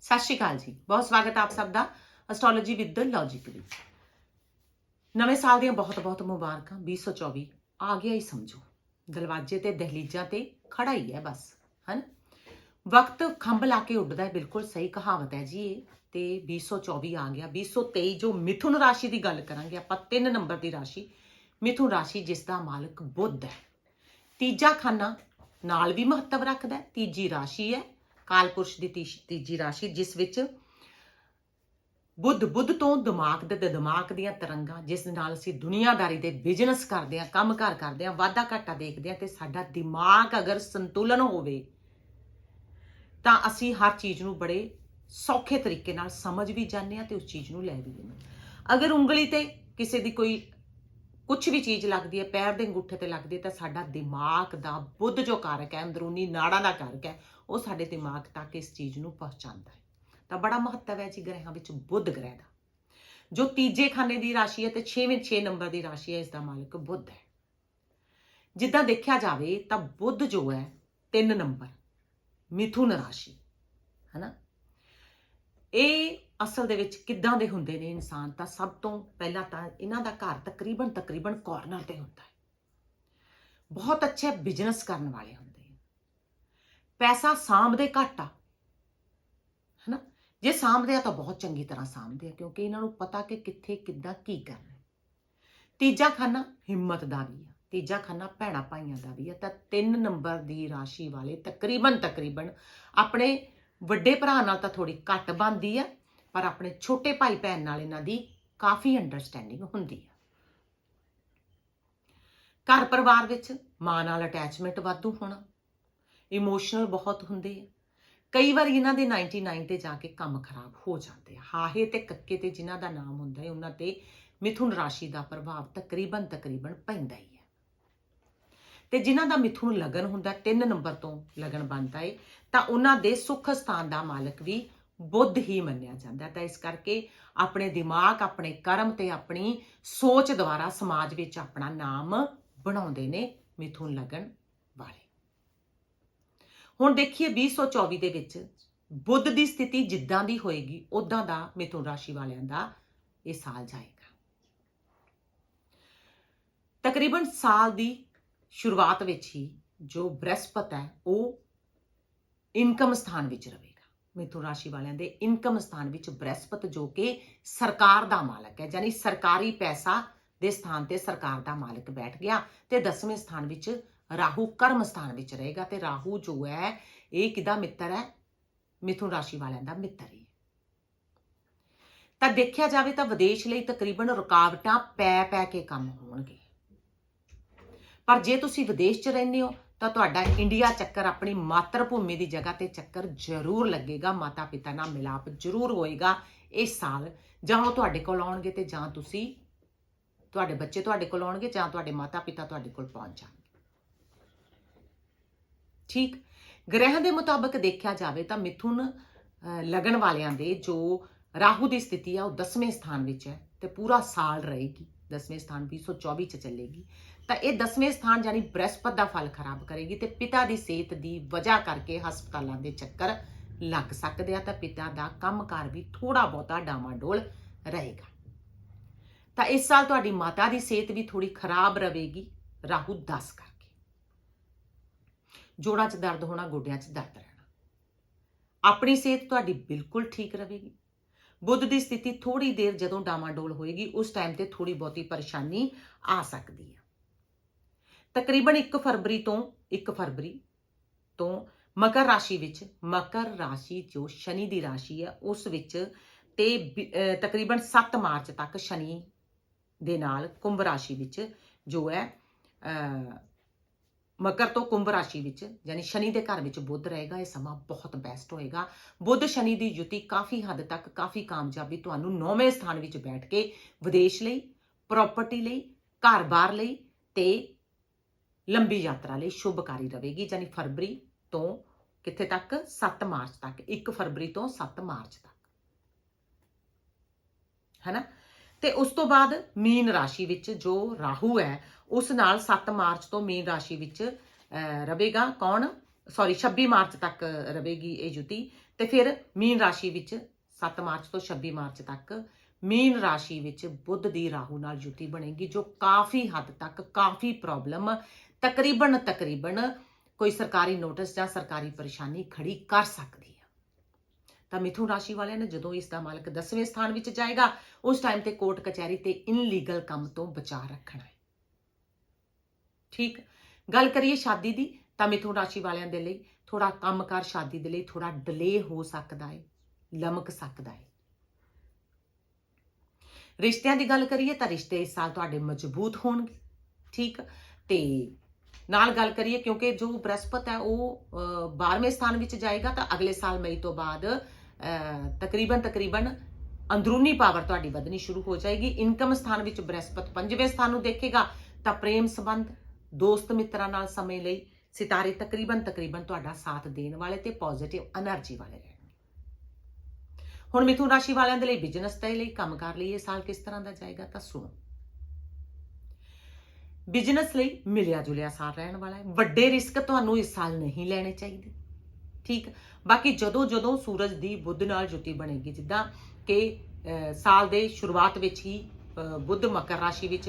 ਸਤਿ ਸ਼੍ਰੀ ਅਕਾਲ ਜੀ। ਬਹੁਤ ਸਵਾਗਤ ਆਪ ਸਭ ਦਾ ਐਸਟ੍ਰੋਲੋਜੀ ਵਿਦ ਦ ਲੌਜੀਕ ਵਿੱਚ। ਨਵੇਂ ਸਾਲ ਦੀਆਂ ਬਹੁਤ-ਬਹੁਤ ਮੁਬਾਰਕਾਂ। 2024 ਆ ਗਿਆ ਹੀ ਸਮਝੋ। ਦਰਵਾਜ਼ੇ ਤੇ, ਦਹਲੀਜ਼ਾਂ ਤੇ ਖੜਾ ਹੀ ਹੈ ਬਸ, ਹਨ? ਵਕਤ ਖੰਭ ਲਾ ਕੇ ਉੱਡਦਾ ਹੈ, ਬਿਲਕੁਲ ਸਹੀ ਕਹਾਵਤ ਹੈ ਜੀ ਇਹ। ਤੇ 2024 ਆ ਗਿਆ। 2023 ਜੋ ਮਿਥੁਨ ਰਾਸ਼ੀ ਦੀ ਗੱਲ ਕਰਾਂਗੇ, ਆਪਾਂ 3 ਨੰਬਰ ਦੀ ਰਾਸ਼ੀ। ਮਿਥੁਨ ਰਾਸ਼ੀ ਜਿਸ ਦਾ ਮਾਲਕ ਬੁੱਧ ਹੈ। ਤੀਜਾ ਖਾਨਾ ਨਾਲ ਵੀ ਮਹੱਤਵ ਰੱਖਦਾ ਤੀਜੀ ਰਾਸ਼ੀ ਹੈ। ਕਾਲਪੁਰਸ਼ ਦੀ ਤੀਸ਼- ਤੀਜੀ ਰਾਸ਼ੀ, ਜਿਸ ਵਿੱਚ ਬੁੱਧ ਬੁੱਧ ਤੋਂ ਦਿਮਾਗ ਦੇ ਦਿਮਾਗ ਦੀਆਂ ਤਰੰਗਾਂ, ਜਿਸ ਨਾਲ ਅਸੀਂ ਦੁਨੀਆਦਾਰੀ ਦੇ ਬਿਜ਼ਨਸ ਕਰਦੇ ਹਾਂ ਕੰਮਕਾਰ ਕਰਦੇ ਹਾਂ, ਵਾਧਾ ਘਾਟਾ ਦੇਖਦੇ ਹਾਂ ਤੇ ਸਾਡਾ ਦਿਮਾਗ ਅਗਰ ਸੰਤੁਲਨ ਹੋਵੇ, ਤਾਂ ਅਸੀਂ ਹਰ ਚੀਜ਼ ਨੂੰ ਬੜੇ ਸੌਖੇ ਤਰੀਕੇ ਨਾਲ ਸਮਝ ਵੀ ਜਾਂਦੇ ਹਾਂ ਤੇ ਉਸ ਚੀਜ਼ ਨੂੰ ਲੈ ਵੀ ਜਾਂਦੇ ਹਾਂ। ਅਗਰ ਉਂਗਲੀ ਤੇ ਕਿਸੇ ਦੀ ਕੋਈ ਕੁਝ ਵੀ ਚੀਜ਼ ਲੱਗਦੀ ਹੈ, ਪੈਰ ਦੇ ਅੰਗੂਠੇ ਤੇ ਲੱਗਦੀ ਹੈ, ਤਾਂ ਸਾਡਾ ਦਿਮਾਗ ਦਾ ਬੁੱਧ ਜੋ ਕਾਰਕ ਹੈ, ਅੰਦਰੂਨੀ ਨਾੜਾਂ ਦਾ ਕਾਰਕ ਹੈ, ਉਹ ਸਾਡੇ ਦਿਮਾਗ ਤੱਕ ਇਸ ਚੀਜ਼ ਨੂੰ ਪਹੁੰਚਾਉਂਦਾ ਹੈ। ਤਾਂ ਬੜਾ ਮਹੱਤਵ ਹੈ ਜੀ ਗ੍ਰਹਿਾਂ ਵਿੱਚ ਬੁੱਧ ਗ੍ਰਹਿ ਦਾ। ਜੋ ਤੀਜੇ ਖਾਨੇ ਦੀ ਰਾਸ਼ੀ ਹੈ ਤੇ 6ਵੇਂ 6 ਨੰਬਰ ਦੀ ਰਾਸ਼ੀ ਹੈ, ਇਸ ਦਾ ਮਾਲਕ ਬੁੱਧ ਹੈ। ਜਿੱਦਾਂ ਦੇਖਿਆ ਜਾਵੇ, ਤਾਂ ਬੁੱਧ ਜੋ ਹੈ 3 ਨੰਬਰ, ਮਿਥੁਨ ਰਾਸ਼ੀ, ਹੈਨਾ? ਇਹ ਅਸਲ ਦੇ ਵਿੱਚ ਕਿੱਦਾਂ ਦੇ ਹੁੰਦੇ ਨੇ ਇਨਸਾਨ, ਤਾਂ ਸਭ ਤੋਂ ਪਹਿਲਾਂ ਤਾਂ ਇਹਨਾਂ ਦਾ ਘਰ ਤਕਰੀਬਨ ਤਕਰੀਬਨ ਕਾਰਨਰ ਤੇ ਹੁੰਦਾ ਹੈ। ਬਹੁਤ ਅੱਛੇ ਬਿਜ਼ਨਸ ਕਰਨ ਵਾਲੇ ਹੁੰਦੇ ਆ ਪੈਸਾ ਸਾਂਭਦੇ ਘੱਟ ਆ, ਹੈਨਾ? ਜੇ ਸਾਂਭਦੇ ਆ ਤਾਂ ਬਹੁਤ ਚੰਗੀ ਤਰ੍ਹਾਂ ਸਾਂਭਦੇ ਆ, ਕਿਉਂਕਿ ਇਹਨਾਂ ਨੂੰ ਪਤਾ ਕਿ ਕਿੱਥੇ, ਕਿੱਦਾਂ ਕੀ ਕਰਨਾ ਤੀਜਾ ਖਾਨਾ ਹਿੰਮਤ ਦਾ ਵੀ ਆ, ਤੀਜਾ ਖਾਨਾ ਭੈਣਾ ਭਾਈਆਂ ਦਾ ਵੀ ਆ, ਤਾਂ ਤਿੰਨ ਨੰਬਰ ਦੀ ਰਾਸ਼ੀ ਵਾਲੇ ਤਕਰੀਬਨ ਤਕਰੀਬਨ ਆਪਣੇ ਵੱਡੇ ਭਰਾ ਨਾਲ ਤਾਂ ਥੋੜੀ ਘੱਟ ਬਣਦੀ ਆ ਪਰ ਆਪਣੇ ਛੋਟੇ ਭਾਈ ਭੈਣ ਨਾਲ ਇਹਨਾਂ ਦੀ ਕਾਫੀ ਅੰਡਰਸਟੈਂਡਿੰਗ ਹੁੰਦੀ ਆ। ਘਰ ਪਰਿਵਾਰ ਵਿੱਚ ਮਾਂ ਨਾਲ ਅਟੈਚਮੈਂਟ ਵਾਧੂ ਹੋਣਾ ਇਮੋਸ਼ਨਲ ਬਹੁਤ ਹੁੰਦੇ ਆ। ਕਈ ਵਾਰ ਇਹਨਾਂ ਦੇ 99 ਤੇ ਜਾ ਕੇ ਕੰਮ ਖਰਾਬ ਹੋ ਜਾਂਦੇ ਆ। ਹਾਹੇ ਤੇ ਕੱਕੇ ਤੇ ਜਿਨ੍ਹਾਂ ਦਾ ਨਾਮ ਹੁੰਦਾ ਹੈ ਉਹਨਾਂ ਤੇ ਮਿਥੁਨ ਰਾਸ਼ੀ ਦਾ ਪ੍ਰਭਾਵ ਤਕਰੀਬਨ ਤਕਰੀਬਨ ਪੈਂਦਾ ਹੀ ਹੈ ਤੇ ਜਿਨ੍ਹਾਂ ਦਾ ਮਿਥੁਨ ਲਗਨ ਹੁੰਦਾ 3 ਨੰਬਰ ਤੋਂ ਲਗਨ ਬਣਦਾ ਏ, ਤਾਂ ਉਹਨਾਂ ਦੇ ਸੁੱਖ ਸਥਾਨ ਦਾ ਮਾਲਕ ਵੀ ਬੁੱਧ ਹੀ ਮੰਨਿਆ ਜਾਂਦਾ ਤਾਂ ਇਸ ਕਰਕੇ ਆਪਣੇ ਦਿਮਾਗ, ਆਪਣੇ ਕਰਮ ਤੇ ਆਪਣੀ ਸੋਚ ਦੁਆਰਾ ਸਮਾਜ ਵਿੱਚ ਆਪਣਾ ਨਾਮ ਬਣਾਉਂਦੇ ਨੇ ਮਿਥੁਨ ਲਗਨ ਵਾਲੇ। ਹੁਣ ਦੇਖੀਏ 2024 ਦੇ ਵਿੱਚ ਬੁੱਧ ਦੀ ਸਥਿਤੀ ਜਿੱਦਾਂ ਦੀ ਹੋਏਗੀ ਉਦਾਂ ਦਾ ਮਿਥੁਨ ਰਾਸ਼ੀ ਵਾਲਿਆਂ ਦਾ ਇਹ ਸਾਲ ਜਾਏਗਾ। ਤਕਰੀਬਨ ਸਾਲ ਦੀ ਸ਼ੁਰੂਆਤ ਵਿੱਚ ਹੀ ਜੋ ਬ੍ਰਹਸਪਤ ਹੈ, ਉਹ ਇਨਕਮ ਸਥਾਨ ਵਿੱਚ ਰਹੇ ਮਿਥੁਨ ਰਾਸ਼ੀ ਵਾਲਿਆਂ ਦੇ ਇਨਕਮ ਸਥਾਨ ਵਿੱਚ ਬ੍ਰਹਿਸਪਤ ਜੋ ਕਿ ਸਰਕਾਰ ਦਾ ਮਾਲਕ ਹੈ, ਯਾਨੀ ਸਰਕਾਰੀ ਪੈਸਾ ਦੇ ਸਥਾਨ ਤੇ ਸਰਕਾਰ ਦਾ ਮਾਲਕ ਬੈਠ ਗਿਆ ਤੇ 10ਵੇਂ ਸਥਾਨ ਵਿੱਚ ਰਾਹੂ ਕਰਮ ਸਥਾਨ ਵਿੱਚ ਰਹੇਗਾ ਤੇ ਰਾਹੂ ਜੋ ਹੈ, ਇਹ ਕਿਹਦਾ ਮਿੱਤਰ ਹੈ? ਮਿਥੁਨ ਰਾਸ਼ੀ ਵਾਲਿਆਂ ਦਾ ਮਿੱਤਰ ਹੀ ਹੈ। ਤਾਂ ਦੇਖਿਆ ਜਾਵੇ ਤਾਂ ਵਿਦੇਸ਼ ਲਈ ਤਕਰੀਬਨ ਰੁਕਾਵਟਾਂ ਪੈ ਪੈ ਕੇ ਕੰਮ ਹੋਣਗੇ। ਪਰ ਜੇ ਤੁਸੀਂ ਵਿਦੇਸ਼ 'ਚ ਰਹਿੰਦੇ ਹੋ ਤਾਂ ਤੁਹਾਡਾ ਇੰਡੀਆ ਚੱਕਰ ਆਪਣੀ ਮਾਤਰ ਭੂਮੀ ਦੀ ਜਗ੍ਹਾ ਤੇ ਚੱਕਰ ਜ਼ਰੂਰ ਲੱਗੇਗਾ ਮਾਤਾ ਪਿਤਾ ਨਾਲ ਮਿਲਾਪ ਜ਼ਰੂਰ ਹੋਏਗਾ ਇਸ ਸਾਲ। ਜਾਂ ਉਹ ਤੁਹਾਡੇ ਕੋਲ ਆਉਣਗੇ ਤੇ ਜਾਂ ਤੁਸੀਂ ਤੁਹਾਡੇ ਬੱਚੇ ਤੁਹਾਡੇ ਕੋਲ ਆਉਣਗੇ ਜਾਂ ਤੁਹਾਡੇ ਮਾਤਾ ਪਿਤਾ ਤੁਹਾਡੇ ਕੋਲ ਪਹੁੰਚ ਜਾਣਗੇ। ਠੀਕ? ਗ੍ਰਹਿ ਦੇ ਮੁਤਾਬਕ ਦੇਖਿਆ ਜਾਵੇ ਤਾਂ ਮਿਥੁਨ ਅਹ, ਲਗਨ ਵਾਲਿਆਂ ਦੇ ਜੋ ਰਾਹੂ ਦੀ ਸਥਿਤੀ ਆ ਉਹ 10ਵੇਂ ਸਥਾਨ ਵਿੱਚ ਹੈ ਤੇ ਪੂਰਾ ਸਾਲ ਰਹੇਗੀ। 10ਵੇਂ ਸਥਾਨ 2024 ਚ ਚੱਲੇਗੀ। ਤਾਂ ਇਹ 10ਵੇਂ ਸਥਾਨ ਯਾਨੀ ਬ੍ਰਹਿਸਪਤ ਦਾ ਫਲ ਖਰਾਬ ਕਰੇਗੀ ਤੇ ਪਿਤਾ ਦੀ ਸਿਹਤ ਦੀ ਵਜ੍ਹਾ ਕਰਕੇ ਹਸਪਤਾਲਾਂ ਦੇ ਚੱਕਰ ਲੱਗ ਸਕਦੇ ਆ ਤਾਂ ਪਿਤਾ ਦਾ ਕੰਮਕਾਰ ਵੀ ਥੋੜਾ ਬਹੁਤਾ ਡਾਮਾਡੋਲ ਰਹੇਗਾ। ਤਾਂ ਇਸ ਸਾਲ ਤੁਹਾਡੀ ਮਾਤਾ ਦੀ ਸਿਹਤ ਵੀ ਥੋੜੀ ਖਰਾਬ ਰਹੇਗੀ, ਰਾਹੂ 10 ਕਰਕੇ। ਜੋੜਾਂ 'ਚ ਦਰਦ ਹੋਣਾ, ਗੋਡਿਆਂ 'ਚ ਦਰਦ ਰਹਿਣਾ। ਆਪਣੀ ਸਿਹਤ ਤੁਹਾਡੀ ਬਿਲਕੁਲ ਠੀਕ ਰਹੇਗੀ। ਬੁੱਧ ਦੀ ਸਥਿਤੀ ਥੋੜੀ ਦੇਰ ਜਦੋਂ ਡਾਮਾਡੋਲ ਹੋਏਗੀ, ਉਸ ਟਾਈਮ ਤੇ ਥੋੜੀ ਬਹੁਤੀ ਪਰੇਸ਼ਾਨੀ ਆ ਸਕਦੀ ਹੈ ਤਕਰੀਬਨ 1 ਫਰਵਰੀ ਤੋਂ 1 ਫਰਵਰੀ ਤੋਂ ਮਕਰ ਰਾਸ਼ੀ ਵਿੱਚ, ਮਕਰ ਰਾਸ਼ੀ ਜੋ ਸ਼ਨੀ ਦੀ ਰਾਸ਼ੀ ਹੈ ਉਸ ਵਿੱਚ ਤੇ ਤਕਰੀਬਨ 7 ਮਾਰਚ ਤੱਕ ਸ਼ਨੀ ਦੇ ਨਾਲ ਕੁੰਭ ਰਾਸ਼ੀ ਵਿੱਚ ਜੋ ਹੈ ਮਕਰ ਤੋਂ ਕੁੰਭ ਰਾਸ਼ੀ ਵਿੱਚ ਯਾਨੀ ਸ਼ਨੀ ਦੇ ਘਰ ਵਿੱਚ ਬੁੱਧ ਰਹੇਗਾ, ਇਹ ਸਮਾਂ ਬਹੁਤ ਬੈਸਟ ਹੋਏਗਾ। ਬੁੱਧ ਸ਼ਨੀ ਦੀ ਯੁਤੀ ਕਾਫੀ ਹੱਦ ਤੱਕ ਕਾਫੀ ਕਾਮਯਾਬੀ ਤੁਹਾਨੂੰ ਨੌਵੇਂ ਸਥਾਨ ਵਿੱਚ ਬੈਠ ਕੇ ਵਿਦੇਸ਼ ਲਈ ਪ੍ਰਾਪਰਟੀ ਲਈ, ਘਰ-ਬਾਰ ਲਈ ਤੇ ਲੰਬੀ ਯਾਤਰਾ ਲਈ ਸ਼ੁਭਕਾਰੀ ਰਹੇਗੀ ਯਾਨੀ ਫਰਵਰੀ ਤੋਂ ਕਿੱਥੇ ਤੱਕ? 7 ਮਾਰਚ ਤੱਕ 1 ਫਰਵਰੀ ਤੋਂ 7 ਮਾਰਚ ਤੱਕ। ਹੈਨਾ? ਤੇ ਉਸ ਤੋਂ ਬਾਅਦ ਮੀਨ ਰਾਸ਼ੀ ਵਿੱਚ ਜੋ ਰਾਹੂ ਹੈ ਉਸ ਨਾਲ 7 ਮਾਰਚ ਤੋਂ ਮੀਨ ਰਾਸ਼ੀ ਵਿੱਚ ਅਹ, ਰਹੇਗਾ ਕੌਣ? ਸੌਰੀ 26 ਮਾਰਚ ਤੱਕ ਰਹੇਗੀ ਇਹ ਜੁਤੀ। ਤੇ ਫਿਰ ਮੀਨ ਰਾਸ਼ੀ ਵਿੱਚ 7 ਮਾਰਚ ਤੋਂ 26 ਮਾਰਚ ਤੱਕ ਮੀਨ ਰਾਸ਼ੀ ਵਿੱਚ ਬੁੱਧ ਦੀ ਰਾਹੂ ਨਾਲ ਜੁਤੀ ਬਣੇਗੀ ਜੋ ਕਾਫੀ ਹੱਦ ਤੱਕ ਕਾਫੀ ਪ੍ਰੋਬਲਮ ਤਕਰੀਬਨ ਤਕਰੀਬਨ ਕੋਈ ਸਰਕਾਰੀ ਨੋਟਿਸ ਜਾਂ ਸਰਕਾਰੀ ਪਰੇਸ਼ਾਨੀ ਖੜੀ ਕਰ ਸਕਦੀ ਹੈ ਤਾਂ ਮਿਥੁਨ ਰਾਸ਼ੀ ਵਾਲਿਆਂ ਨੇ ਜਦੋਂ ਇਸ ਦਾ ਮਾਲਕ 10ਵੇਂ ਸਥਾਨ ਵਿੱਚ ਜਾਏਗਾ, ਉਸ ਟਾਈਮ ਤੇ ਕੋਰਟ ਕਚਹਿਰੀ ਤੇ ਇਨਲੀਗਲ ਕੰਮ ਤੋਂ ਬਚਾ ਰੱਖਣਾ ਹੈ। ਠੀਕ? ਗੱਲ ਕਰੀਏ ਸ਼ਾਦੀ ਦੀ, ਤਾਂ ਮਿਥੁਨ ਰਾਸ਼ੀ ਵਾਲਿਆਂ ਦੇ ਲਈ ਥੋੜਾ ਕੰਮਕਾਰ ਸ਼ਾਦੀ ਦੇ ਲਈ ਥੋੜਾ ਡਿਲੇ ਹੋ ਸਕਦਾ ਹੈ, ਲਮਕ ਸਕਦਾ ਹੈ। ਰਿਸ਼ਤਿਆਂ ਦੀ ਗੱਲ ਕਰੀਏ ਤਾਂ ਰਿਸ਼ਤੇ ਇਸ ਸਾਲ ਤੁਹਾਡੇ ਮਜ਼ਬੂਤ ਹੋਣਗੇ, ਠੀਕ? ਤੇ ਨਾਲ ਗੱਲ ਕਰੀਏ, ਕਿਉਂਕਿ ਜੋ ਬ੍ਰਹਸਪਤ ਹੈ, ਉਹ 12ਵੇਂ ਸਥਾਨ ਵਿੱਚ ਜਾਏਗਾ, ਤਾਂ ਅਗਲੇ ਸਾਲ ਮਈ ਤੋਂ ਬਾਅਦ ਤਕਰੀਬਨ ਤਕਰੀਬਨ ਅੰਦਰੂਨੀ ਪਾਵਰ ਤੁਹਾਡੀ ਵਧਣੀ ਸ਼ੁਰੂ ਹੋ ਜਾਏਗੀ। ਇਨਕਮ ਸਥਾਨ ਵਿੱਚ ਬ੍ਰਹਸਪਤ 5ਵੇਂ ਸਥਾਨ ਨੂੰ ਦੇਖੇਗਾ, ਤਾਂ ਪ੍ਰੇਮ ਸੰਬੰਧ, ਦੋਸਤ ਮਿੱਤਰਾਂ ਨਾਲ ਸਮੇਂ ਲਈ ਸਿਤਾਰੇ ਤਕਰੀਬਨ ਤਕਰੀਬਨ ਤੁਹਾਡਾ ਸਾਥ ਦੇਣ ਵਾਲੇ ਤੇ ਪੋਜ਼ਿਟਿਵ એનર્ਜੀ ਵਾਲੇ ਰਹਿਣਗੇ। ਹੁਣ ਮਿਥੁਨ ਰਾਸ਼ੀ ਵਾਲਿਆਂ ਦੇ ਲਈ ਬਿਜ਼ਨਸ ਦੇ ਲਈ ਕੰਮਕਾਰ ਲਈ ਇਹ ਸਾਲ ਕਿਸ ਤਰ੍ਹਾਂ ਦਾ ਜਾਏਗਾ, ਤਾਂ ਸੁਣੋ। ਬਿਜ਼ਨਸ ਲਈ ਮਿਲਿਆ ਜੁਲਿਆ ਸਾਲ ਰਹਿਣ ਵਾਲਾ ਹੈ। ਵੱਡੇ ਰਿਸਕ ਤੁਹਾਨੂੰ ਇਸ ਸਾਲ ਨਹੀਂ ਲੈਣੇ ਚਾਹੀਦੇ। ਠੀਕ ਬਾਕੀ ਜਦੋਂ ਜਦੋਂ ਸੂਰਜ ਦੀ ਬੁੱਧ ਨਾਲ ਜੁਤੀ ਬਣੇਗੀ, ਜਿੱਦਾਂ ਕਿ ਸਾਲ ਦੇ ਸ਼ੁਰੂਆਤ ਵਿੱਚ ਹੀ ਬੁੱਧ ਮਕਰ ਰਾਸ਼ੀ ਵਿੱਚ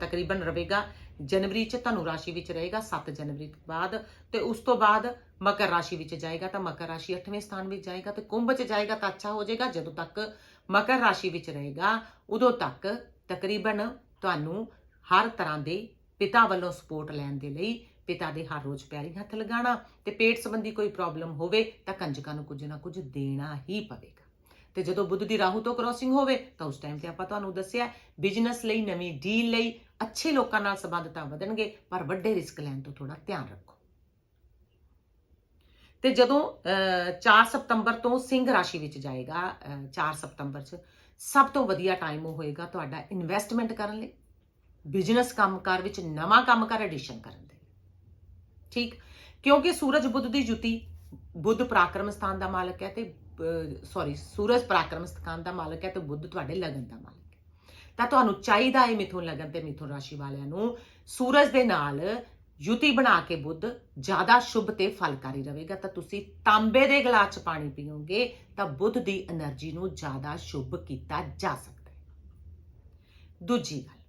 ਤਕਰੀਬਨ ਰਹੇਗਾ। ਜਨਵਰੀ ਚ ਧਨੁ ਰਾਸ਼ੀ ਵਿੱਚ ਰਹੇਗਾ 7 ਜਨਵਰੀ ਤੋਂ ਬਾਅਦ। ਤੇ ਉਸ ਤੋਂ ਬਾਅਦ ਮਕਰ ਰਾਸ਼ੀ ਵਿੱਚ ਜਾਏਗਾ ਤਾਂ ਮਕਰ ਰਾਸ਼ੀ 8ਵੇਂ ਸਥਾਨ ਵਿੱਚ ਜਾਏਗਾ ਤੇ ਕੁੰਭ ਚ ਜਾਏਗਾ ਤਾਂ ਅੱਛਾ ਹੋ ਜਾਏਗਾ। ਜਦੋਂ ਤੱਕ ਮਕਰ ਰਾਸ਼ੀ ਵਿੱਚ ਰਹੇਗਾ, ਉਦੋਂ ਤੱਕ ਤਕਰੀਬਨ ਤੁਹਾਨੂੰ ਹਰ ਤਰ੍ਹਾਂ ਦੇ ਪਿਤਾ ਵੱਲੋਂ ਸਪੋਰਟ ਲੈਣ ਦੇ ਲਈ ਪਿਤਾ ਦੇ ਹਰ ਰੋਜ਼ ਪਿਆਰੀ ਹੱਥ ਲਗਾਉਣਾ ਤੇ ਪੇਟ ਸੰਬੰਧੀ ਕੋਈ ਪ੍ਰੋਬਲਮ ਹੋਵੇ ਤਾਂ ਕੰਜਕਾਂ ਨੂੰ ਕੁਝ ਨਾ ਕੁਝ ਦੇਣਾ ਹੀ ਪਵੇਗਾ। ਤੇ ਜਦੋਂ ਬੁੱਧ ਦੀ ਰਾਹੂ ਤੋਂ ਕ੍ਰੋਸਿੰਗ ਹੋਵੇ ਤਾਂ ਉਸ ਟਾਈਮ ਤੇ ਆਪਾਂ ਤੁਹਾਨੂੰ ਦੱਸਿਆ ਬਿਜ਼ਨਸ ਲਈ ਨਵੀਂ ਡੀਲ ਲਈ ਅੱਛੇ ਲੋਕਾਂ ਨਾਲ ਸੰਬੰਧ ਤਾਂ ਵਧਣਗੇ ਪਰ ਵੱਡੇ ਰਿਸਕ ਲੈਣ ਤੋਂ ਥੋੜਾ ਧਿਆਨ ਰੱਖੋ। ਤੇ ਜਦੋਂ ਅਹ, 4 ਸਤੰਬਰ ਤੋਂ ਸਿੰਘ ਰਾਸ਼ੀ ਵਿੱਚ ਜਾਏਗਾ ਅਹ, 4 ਸਤੰਬਰ 'ਚ ਸਭ ਤੋਂ ਵਧੀਆ ਟਾਈਮ ਉਹ ਹੋਏਗਾ ਤੁਹਾਡਾ ਇਨਵੈਸਟਮੈਂਟ ਕਰਨ ਲਈ। ਬਿਜ਼ਨਸ ਕੰਮਕਾਰ ਵਿੱਚ ਨਵਾਂ ਕੰਮਕਾਰ ਐਡੀਸ਼ਨ ਕਰਨ ਦੇ ਠੀਕ? ਕਿਉਂਕਿ ਸੂਰਜ ਬੁੱਧ ਦੀ ਜੁਤੀ ਬੁੱਧ ਪਰਾਕਰਮ ਸਥਾਨ ਦਾ ਮਾਲਕ ਹੈ ਤੇ ਸੌਰੀ ਸੂਰਜ ਪਰਾਕਰਮ ਸਥਾਨ ਦਾ ਮਾਲਕ ਹੈ ਤੇ ਬੁੱਧ ਤੁਹਾਡੇ ਲਗਨ ਦਾ ਮਾਲਕ ਹੈ। ਤਾਂ ਤੁਹਾਨੂੰ ਚਾਹੀਦਾ ਹੈ ਮਿਥੁਨ ਲਗਨ ਤੇ ਮਿਥੁਨ ਰਾਸ਼ੀ ਵਾਲਿਆਂ ਨੂੰ ਸੂਰਜ ਦੇ ਨਾਲ ਯੁਤੀ ਬਣਾ ਕੇ ਬੁੱਧ ਜ਼ਿਆਦਾ ਸ਼ੁਭ ਤੇ ਫਲਕਾਰੀ ਰਹੇਗਾ। ਤਾਂ ਤੁਸੀਂ ਤਾਂਬੇ ਦੇ ਗਲਾਸ ਚ ਪਾਣੀ ਪੀਓਗੇ ਤਾਂ ਬੁੱਧ ਦੀ એનર્ਜੀ ਨੂੰ ਜ਼ਿਆਦਾ ਸ਼ੁਭ ਕੀਤਾ ਜਾ ਸਕਦਾ ਹੈ। ਦੂਜੀ ਗੱਲ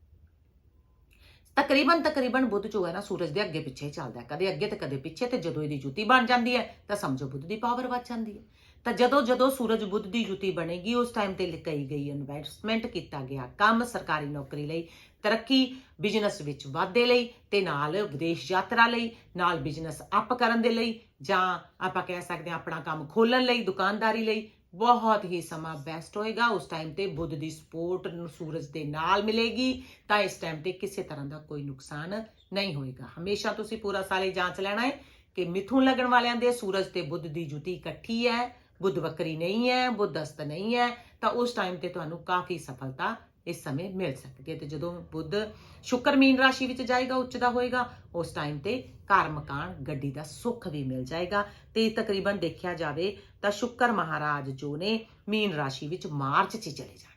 ਤਕਰੀਬਨ ਤਕਰੀਬਨ ਬੁੱਧ ਜੋ ਹੈ ਨਾ, ਸੂਰਜ ਦੇ ਅੱਗੇ ਪਿੱਛੇ ਚੱਲਦਾ ਹੈ। ਕਦੇ ਅੱਗੇ ਤੇ ਕਦੇ ਪਿੱਛੇ ਤੇ ਜਦੋਂ ਇਹਦੀ ਜੁਤੀ ਬਣ ਜਾਂਦੀ ਹੈ, ਤਾਂ ਸਮਝੋ ਬੁੱਧ ਦੀ ਪਾਵਰ ਵੱਧ ਜਾਂਦੀ ਹੈ। ਤਾਂ ਜਦੋਂ ਜਦੋਂ ਸੂਰਜ ਬੁੱਧ ਦੀ ਜੁਤੀ ਬਣੇਗੀ, ਉਸ ਟਾਈਮ ਤੇ ਕਹੀ ਗਈ ਇਨਵੈਸਟਮੈਂਟ ਕੀਤਾ ਗਿਆ ਕੰਮ ਸਰਕਾਰੀ ਨੌਕਰੀ ਲਈ, ਤਰੱਕੀ ਬਿਜ਼ਨਸ ਵਿੱਚ ਵਾਧੇ ਲਈ ਤੇ ਨਾਲ ਵਿਦੇਸ਼ ਯਾਤਰਾ ਲਈ, ਨਾਲ ਬਿਜ਼ਨਸ ਅਪ ਕਰਨ ਦੇ ਲਈ ਜਾਂ ਆਪਾਂ ਕਹਿ ਸਕਦੇ ਹਾਂ ਆਪਣਾ ਕੰਮ ਖੋਲਣ ਲਈ, ਦੁਕਾਨਦਾਰੀ ਲਈ ਬਹੁਤ ਹੀ ਸਮਾਂ ਬੈਸਟ ਹੋਏਗਾ। ਉਸ ਟਾਈਮ ਤੇ ਬੁੱਧ ਦੀ ਸਪੋਰਟ ਨੂੰ ਸੂਰਜ ਦੇ ਨਾਲ ਮਿਲੇਗੀ, ਤਾਂ ਇਸ ਟਾਈਮ ਤੇ ਕਿਸੇ ਤਰ੍ਹਾਂ ਦਾ ਕੋਈ ਨੁਕਸਾਨ ਨਹੀਂ ਹੋਏਗਾ। ਹਮੇਸ਼ਾ ਤੁਸੀਂ ਪੂਰਾ ਸਾਲ ਇਹ ਜਾਂਚ ਲੈਣਾ ਹੈ ਕਿ ਮਿਥੁਨ ਲੱਗਣ ਵਾਲਿਆਂ ਦੇ, ਸੂਰਜ ਤੇ ਬੁੱਧ ਦੀ ਜੁਤੀ ਇਕੱਠੀ ਹੈ, ਬੁੱਧ ਵਕਰੀ ਨਹੀਂ ਹੈ, ਬੁੱਧ ਅਸਤ ਨਹੀਂ ਹੈ, ਤਾਂ ਉਸ ਟਾਈਮ ਤੇ ਤੁਹਾਨੂੰ ਕਾਫੀ ਸਫਲਤਾ ਇਸ ਸਮੇਂ ਮਿਲ ਸਕਦੀ ਹੈ। ਤੇ ਜਦੋਂ ਬੁੱਧ ਸ਼ੁਕਰ ਮੀਨ ਰਾਸ਼ੀ ਵਿੱਚ ਜਾਏਗਾ ਉੱਚ ਦਾ ਹੋਏਗਾ ਉਸ ਟਾਈਮ ਤੇ ਘਰ ਮਕਾਨ ਗੱਡੀ ਦਾ ਸੁੱਖ ਵੀ ਮਿਲ ਜਾਏਗਾ। ਤੇ ਤਕਰੀਬਨ ਦੇਖਿਆ ਜਾਵੇ ਤਾਂ ਸ਼ੁਕਰ ਮਹਾਰਾਜ ਜੋ ਨੇ ਮੀਨ ਰਾਸ਼ੀ ਵਿੱਚ ਮਾਰਚ 'ਚ ਚਲੇ ਜਾਣਗੇ।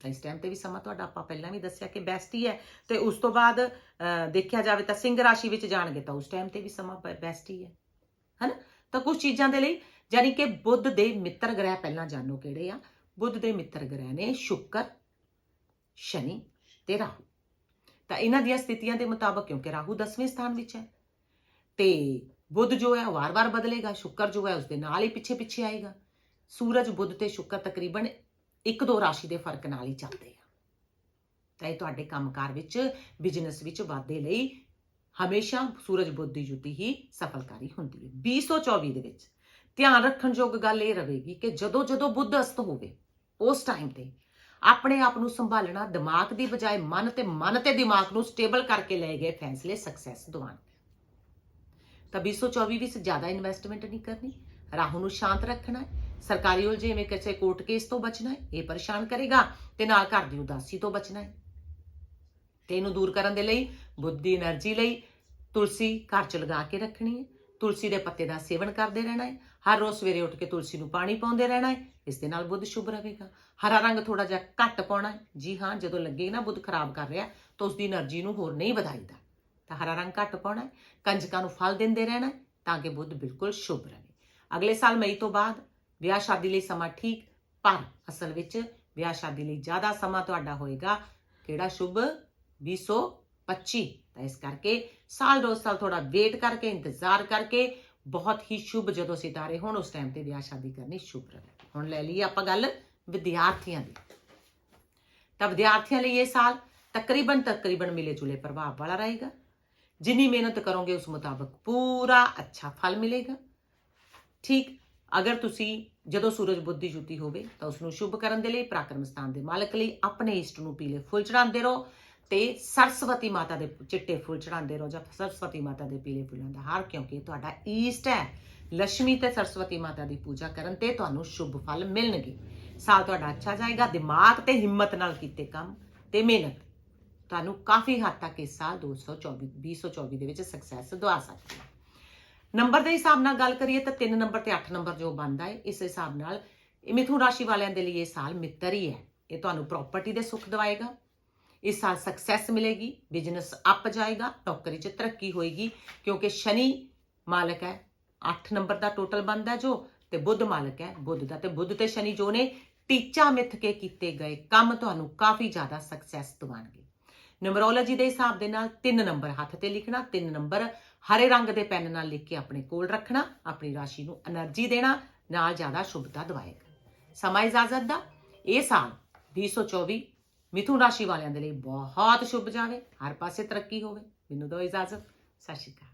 ਤਾਂ ਇਸ ਟਾਈਮ ਤੇ ਵੀ ਸਮਾਂ ਤੁਹਾਡਾ ਆਪਾਂ ਪਹਿਲਾਂ ਵੀ ਦੱਸਿਆ ਕਿ ਬੈਸਟ ਹੀ ਹੈ। ਤੇ ਉਸ ਤੋਂ ਬਾਅਦ ਅਹ, ਦੇਖਿਆ ਜਾਵੇ ਤਾਂ ਸਿੰਘ ਰਾਸ਼ੀ ਵਿੱਚ ਜਾਣਗੇ ਤਾਂ ਉਸ ਟਾਈਮ ਤੇ ਵੀ ਸਮਾਂ ਬੈਸਟ ਹੀ ਹੈ। ਹਨਾ? ਤਾਂ ਕੁਝ ਚੀਜ਼ਾਂ ਦੇ ਲਈ ਯਾਨੀ ਕਿ ਬੁੱਧ ਦੇ ਮਿੱਤਰ ਗ੍ਰਹਿ ਪਹਿਲਾਂ ਜਾਣੋ ਕਿਹੜੇ ਆ। ਬੁੱਧ ਦੇ ਮਿੱਤਰ ਗ੍ਰਹਿ ਨੇ ਸ਼ੁੱਕਰ, ਸ਼ਨੀ ਤੇ ਰਾਹੂ। ਤਾਂ ਇਹਨਾਂ ਦੀਆਂ ਸਥਿਤੀਆਂ ਦੇ ਮੁਤਾਬਕ ਕਿਉਂਕਿ ਰਾਹੂ 10ਵੇਂ ਸਥਾਨ ਵਿੱਚ ਹੈ, ਤੇ ਬੁੱਧ ਜੋ ਹੈ ਉਹ ਵਾਰ-ਵਾਰ ਬਦਲੇਗਾ, ਸ਼ੁੱਕਰ ਜੋ ਹੈ ਉਸ ਦੇ ਨਾਲ ਹੀ ਪਿੱਛੇ-ਪਿੱਛੇ ਆਏਗਾ। ਸੂਰਜ, ਬੁੱਧ ਤੇ ਸ਼ੁੱਕਰ ਤਕਰੀਬਨ ਇੱਕ ਦੋ ਰਾਸ਼ੀ ਦੇ ਫ਼ਰਕ ਨਾਲ ਹੀ ਚੱਲਦੇ ਆ। ਤਾਂ ਇਹ ਤੁਹਾਡੇ ਕੰਮਕਾਰ ਵਿੱਚ, ਬਿਜ਼ਨਸ ਵਿੱਚ ਵਾਧੇ ਲਈ ਹਮੇਸ਼ਾ ਸੂਰਜ, ਬੁੱਧ ਦੀ ਜੁਤੀ ਹੀ ਸਫਲਕਾਰੀ ਹੁੰਦੀ ਹੈ। 2024 ਦੇ ਵਿੱਚ ਧਿਆਨ ਰੱਖਣ ਯੋਗ ਗੱਲ ਇਹ ਰਹੇਗੀ ਕਿ ਜਦੋਂ ਜਦੋਂ ਬੁੱਧ ਅਸਤ ਹੋਵੇ ਉਸ ਟਾਈਮ ਤੇ ਆਪਣੇ ਆਪ ਨੂੰ ਸੰਭਾਲਣਾ ਦਿਮਾਗ ਦੀ ਬਜਾਏ ਮਨ ਤੇ ਮਨ ਤੇ ਦਿਮਾਗ ਨੂੰ ਸਟੇਬਲ ਕਰਕੇ ਲਏ ਗਏ ਫੈਸਲੇ ਸਕਸੈਸ ਦਿਵਾਉਣ ਤਾਂ 2024 ਵਿੱਚ ਜ਼ਿਆਦਾ ਇਨਵੈਸਟਮੈਂਟ ਨਹੀਂ ਕਰਨੀ, ਰਾਹੂ ਨੂੰ ਸ਼ਾਂਤ ਰੱਖਣਾ ਹੈ, ਸਰਕਾਰੀ ਉਲਝੇਵੇਂ ਕਿਸੇ ਕੋਰਟ ਕੇਸ ਤੋਂ ਬਚਣਾ ਹੈ, ਇਹ ਪਰੇਸ਼ਾਨ ਕਰੇਗਾ ਤੇ ਨਾਲ ਘਰ ਦੀ ਉਦਾਸੀ ਤੋਂ ਬਚਣਾ ਹੈ। ਤੇ ਇਹਨੂੰ ਦੂਰ ਕਰਨ ਦੇ ਲਈ ਬੁੱਧੀ એનર્ਜੀ ਲਈ ਤੁਲਸੀ ਘਰ ਚ ਲਗਾ ਕੇ ਰੱਖਣੀ ਹੈ। ਤੁਲਸੀ ਦੇ ਪੱਤੇ ਦਾ ਸੇਵਨ ਕਰਦੇ ਰਹਿਣਾ ਹੈ। ਹਰ ਰੋਜ਼ ਸਵੇਰੇ ਉੱਠ ਕੇ ਤੁਲਸੀ ਨੂੰ ਪਾਣੀ ਪਾਉਂਦੇ ਰਹਿਣਾ ਹੈ। ਇਸ ਦੇ ਨਾਲ ਬੁੱਧ ਸ਼ੁਭ ਰਹੇਗਾ। ਹਰਾ ਰੰਗ ਥੋੜਾ ਜਿਹਾ ਘੱਟ ਪਾਉਣਾ ਹੈ। ਜੀ ਹਾਂ, ਜਦੋਂ ਲੱਗੇ ਨਾ ਬੁੱਧ ਖਰਾਬ ਕਰ ਰਿਹਾ, ਤਾਂ ਉਸ ਦੀ એનર્ਜੀ ਨੂੰ ਹੋਰ ਨਹੀਂ ਵਧਾਈਦਾ। ਤਾਂ ਹਰਾ ਰੰਗ ਘੱਟ ਪਾਉਣਾ ਹੈ। ਕੰਜਕਾਂ ਨੂੰ ਫਲ ਦਿੰਦੇ ਰਹਿਣਾ ਹੈ, ਤਾਂ ਕਿ ਬੁੱਧ ਬਿਲਕੁਲ ਸ਼ੁਭ ਰਹੇ। ਅਗਲੇ ਸਾਲ ਮਈ ਤੋਂ ਬਾਅਦ ਵਿਆਹ ਸ਼ਾਦੀ ਲਈ ਸਮਾਂ ਠੀਕ, ਪਰ ਅਸਲ ਵਿੱਚ ਵਿਆਹ ਸ਼ਾਦੀ ਲਈ ਜ਼ਿਆਦਾ ਸਮਾਂ ਤੁਹਾਡਾ ਹੋਏਗਾ। ਕਿਹੜਾ ਸ਼ੁਭ? 200 2025 ਤਾਂ ਇਸ ਕਰਕੇ ਸਾਲ ਦੋ ਸਾਲ ਥੋੜਾ ਵੇਟ ਕਰਕੇ, ਇੰਤਜ਼ਾਰ ਕਰਕੇ, ਬਹੁਤ ਹੀ ਸ਼ੁਭ ਜਦੋਂ ਸਿਤਾਰੇ ਹੋਣ, ਉਸ ਟਾਈਮ ਤੇ ਵਿਆਹ ਸ਼ਾਦੀ ਕਰਨੀ ਸ਼ੁਭ ਰਹੇ। ਹੁਣ ਲੈ ਲਈਏ ਆਪਾਂ ਗੱਲ ਵਿਦਿਆਰਥੀਆਂ ਦੀ। ਤਾਂ ਵਿਦਿਆਰਥੀਆਂ ਲਈ ਇਹ ਸਾਲ ਤਕਰੀਬਨ ਤਕਰੀਬਨ ਮਿਲੇ ਜੁਲੇ ਪ੍ਰਭਾਵ ਵਾਲਾ ਰਹੇਗਾ। ਜਿੰਨੀ ਮਿਹਨਤ ਕਰੋਗੇ, ਉਸ ਮੁਤਾਬਕ ਪੂਰਾ ਅੱਛਾ ਫਲ ਮਿਲੇਗਾ। ਠੀਕ, ਅਗਰ ਤੁਸੀਂ ਜਦੋਂ ਸੂਰਜ ਬੁੱਧ ਦੀ ਜੁਤੀ ਹੋਵੇ, ਤਾਂ ਉਸ ਨੂੰ ਸ਼ੁਭ ਕਰਨ ਦੇ ਲਈ, ਪ੍ਰਾਕਰਮ ਸਥਾਨ ਦੇ ਮਾਲਕ ਲਈ, ਆਪਣੇ ਇਸ਼ਟ ਨੂੰ ਪੀਲੇ ਫੁੱਲ ਚੜਾਉਂਦੇ ਰਹੋ। ਤੇ ਸਰਸਵਤੀ ਮਾਤਾ ਦੇ ਚਿੱਟੇ ਫੁੱਲ ਚੜਾਉਂਦੇ ਰਹੋ ਜਾਂ ਸਰਸਵਤੀ ਮਾਤਾ ਦੇ ਪੀਲੇ ਫੁੱਲਾਂ ਦਾ ਹਾਰ, ਕਿਉਂਕਿ ਤੁਹਾਡਾ ਈਸਟ ਹੈ। ਲక్ష్ਮੀ ਤੇ ਸਰਸਵਤੀ ਮਾਤਾ ਦੀ ਪੂਜਾ ਕਰਨ ਤੇ ਤੁਹਾਨੂੰ ਸ਼ੁਭ ਫਲ ਮਿਲਣਗੇ। ਸਾਲ ਤੁਹਾਡਾ ਅੱਛਾ ਜਾਏਗਾ, ਦਿਮਾਗ ਤੇ ਹਿੰਮਤ ਨਾਲ ਕੀਤੇ ਕੰਮ ਤੇ ਮਿਹਨਤ। ਤੁਹਾਨੂੰ ਕਾਫੀ ਹੱਦ ਤੱਕ ਇਸ ਸਾਲ 224 2024 ਦੇ ਵਿੱਚ ਸਕਸੈਸ ਦਵਾ ਸਕਦੀ ਹੈ। ਨੰਬਰ ਦੇ ਹਿਸਾਬ ਨਾਲ ਗੱਲ ਕਰੀਏ ਤਾਂ 3 ਨੰਬਰ ਤੇ 8 ਨੰਬਰ ਜੋ ਬਣਦਾ ਹੈ, ਇਸ ਹਿਸਾਬ ਨਾਲ ਮਿਥੁਨ ਰਾਸ਼ੀ ਵਾਲਿਆਂ ਦੇ ਲਈ ਇਹ ਸਾਲ ਮਿੱਤਰ ਹੀ ਹੈ। ਇਹ ਤੁਹਾਨੂੰ ਪ੍ਰਾਪਰਟੀ ਦੇ ਸੁੱਖ ਦਵਾਏਗਾ। ਇਸ ਸਾਲ ਸਕਸੈਸ ਮਿਲੇਗੀ ਬਿਜ਼ਨਸ अप ਜਾਏਗਾ, ਨੌਕਰੀ 'ਚ ਤਰੱਕੀ ਹੋਏਗੀ, ਕਿਉਂਕਿ ਸ਼ਨੀ ਮਾਲਕ ਹੈ 8 ਨੰਬਰ ਦਾ ਟੋਟਲ ਬੰਦਾ ਜੋ ਤੇ ਬੁੱਧ ਮਾਲਕ ਹੈ, ਬੁੱਧ ਦਾ ਤੇ ਬੁੱਧ ਤੇ ਸ਼ਨੀ ਜੋ ਨੇ ਟੀਚਾ ਮਿੱਥ ਕੇ ਕੀਤੇ ਗਏ ਕੰਮ ਤੁਹਾਨੂੰ ਕਾਫੀ ਜ਼ਿਆਦਾ ਸਕਸੈਸ ਦਿਵਾਣਗੇ। ਨੰਬਰੋਲੋਜੀ ਦੇ ਹਿਸਾਬ ਦੇ ਨਾਲ 3 ਨੰਬਰ ਹੱਥ ਤੇ ਲਿਖਣਾ 3 ਨੰਬਰ ਹਰੇ ਰੰਗ ਦੇ ਪੈਨ ਨਾਲ ਲਿਖ ਕੇ ਆਪਣੇ ਕੋਲ ਰੱਖਣਾ, ਆਪਣੀ ਰਾਸ਼ੀ ਨੂੰ એનર્ਜੀ ਦੇਣਾ, ਨਾਲ ਜ਼ਿਆਦਾ ਸ਼ੁਭਤਾ ਦਵਾਏਗਾ। ਸਮਾਂ ਇਜਾਜ਼ਤ ਦਾ, ਇਹ ਸਾਲ 2024 ਮਿਥੁਨ ਰਾਸ਼ੀ ਵਾਲਿਆਂ ਦੇ ਲਈ ਬਹੁਤ ਸ਼ੁਭ ਜਾਵੇ। ਹਰ ਪਾਸੇ ਤਰੱਕੀ ਹੋਵੇ। ਮੈਨੂੰ ਦਿਓ ਇਜਾਜ਼ਤ। ਸਤਿ ਸ਼੍ਰੀ ਅਕਾਲ।